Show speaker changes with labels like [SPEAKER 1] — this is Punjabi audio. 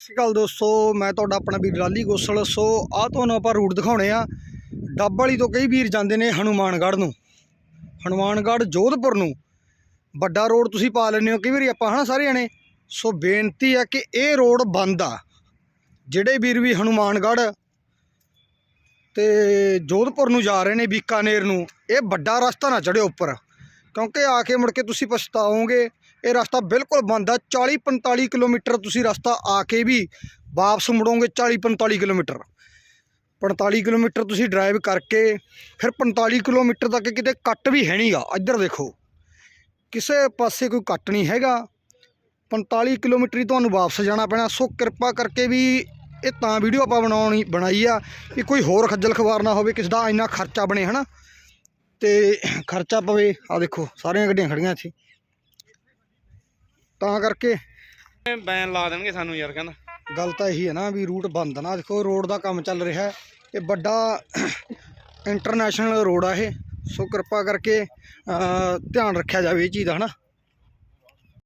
[SPEAKER 1] ਸਤਿ ਸ਼੍ਰੀ ਅਕਾਲ ਦੋਸਤੋ, ਮੈਂ ਤੁਹਾਡਾ ਆਪਣਾ ਵੀਰ ਲਾਲੀ ਗੋਸਲ। ਸੋ, ਆਹ ਤੁਹਾਨੂੰ ਆਪਾਂ ਰੂਟ ਦਿਖਾਉਣੇ ਆ। ਡੱਬ ਵਾਲੀ ਤੋਂ ਕਈ ਵੀਰ ਜਾਂਦੇ ਨੇ ਹਨੂਮਾਨਗੜ੍ਹ ਨੂੰ। ਹਨੂਮਾਨਗੜ੍ਹ ਜੋਧਪੁਰ ਨੂੰ। ਵੱਡਾ ਰੋਡ ਤੁਸੀਂ ਪਾ ਲੈਂਦੇ ਹੋ, ਕਈ ਵਾਰੀ ਆਪਾਂ, ਹਨਾ ਸਾਰੇ ਜਣੇ? ਸੋ, ਬੇਨਤੀ ਆ ਕਿ ਇਹ ਰੋਡ ਬੰਦ ਆ। ਜਿਹੜੇ ਵੀਰ ਵੀ ਹਨੂਮਾਨਗੜ੍ਹ ਤੇ ਜੋਧਪੁਰ ਨੂੰ ਜਾ ਰਹੇ ਨੇ ਬੀਕਾਨੇਰ ਨੂੰ, ਇਹ ਵੱਡਾ ਰਸਤਾ ਨਾ ਚੜਿਓ ਉੱਪਰ। ਕਿਉਂਕਿ ਆ ਕੇ ਮੁੜ ਕੇ ਤੁਸੀਂ ਪਛਤਾਓਗੇ ਇਹ ਰਸਤਾ ਬਿਲਕੁਲ ਬੰਦ ਆ। 40 45 ਕਿਲੋਮੀਟਰ ਤੁਸੀਂ ਰਸਤਾ ਆ ਕੇ ਵੀ ਵਾਪਸ ਮੁੜੋਗੇ 40 45 ਕਿਲੋਮੀਟਰ। 45 ਕਿਲੋਮੀਟਰ ਤੁਸੀਂ ਡਰਾਈਵ ਕਰਕੇ ਫਿਰ 45 ਕਿਲੋਮੀਟਰ ਤੱਕ ਕਿਤੇ ਕੱਟ ਵੀ ਹੈ ਨਹੀਂਗਾ। ਇੱਧਰ ਦੇਖੋ, ਕਿਸੇ ਪਾਸੇ ਕੋਈ ਕੱਟ ਨਹੀਂ ਹੈਗਾ। 45 ਕਿਲੋਮੀਟਰ ਹੀ ਤੁਹਾਨੂੰ ਵਾਪਸ ਜਾਣਾ ਪੈਣਾ। ਸੋ ਕਿਰਪਾ ਕਰਕੇ ਵੀ ਇਹ ਤਾਂ ਵੀਡੀਓ ਆਪਾਂ ਬਣਾਉਣੀ, ਬਣਾਈ ਆ ਕਿ ਕੋਈ ਹੋਰ ਖੱਜਲ ਖਵਾਰ ਨਾ ਹੋਵੇ, ਕਿਸੇ ਦਾ ਇੰਨਾ ਖਰਚਾ ਬਣੇ, ਹਨਾ। ਤੇ ਖਰਚਾ ਪਵੇ। ਆ ਦੇਖੋ, ਸਾਰੀਆਂ ਗੱਡੀਆਂ ਖੜੀਆਂ ਇੱਥੇ। ਤਾਂ ਕਰਕੇ
[SPEAKER 2] ਬੈਨ ਲਾ ਦੇਣਗੇ ਸਾਨੂੰ ਯਾਰ ਕਹਿੰਦਾ।
[SPEAKER 1] ਗੱਲ ਤਾਂ ਇਹੀ ਹੈ ਨਾ ਵੀ ਰੂਟ ਬੰਦ ਨਾ। ਦੇਖੋ ਰੋਡ ਦਾ ਕੰਮ ਚੱਲ ਰਿਹਾ ਹੈ ਇਹ ਵੱਡਾ ਇੰਟਰਨੈਸ਼ਨਲ ਰੋਡ ਆ ਇਹ। ਸੋ ਕਿਰਪਾ ਕਰਕੇ ਧਿਆਨ ਰੱਖਿਆ ਜਾਵੇ ਇਹ ਚੀਜ਼ ਦਾ ਹਨਾ?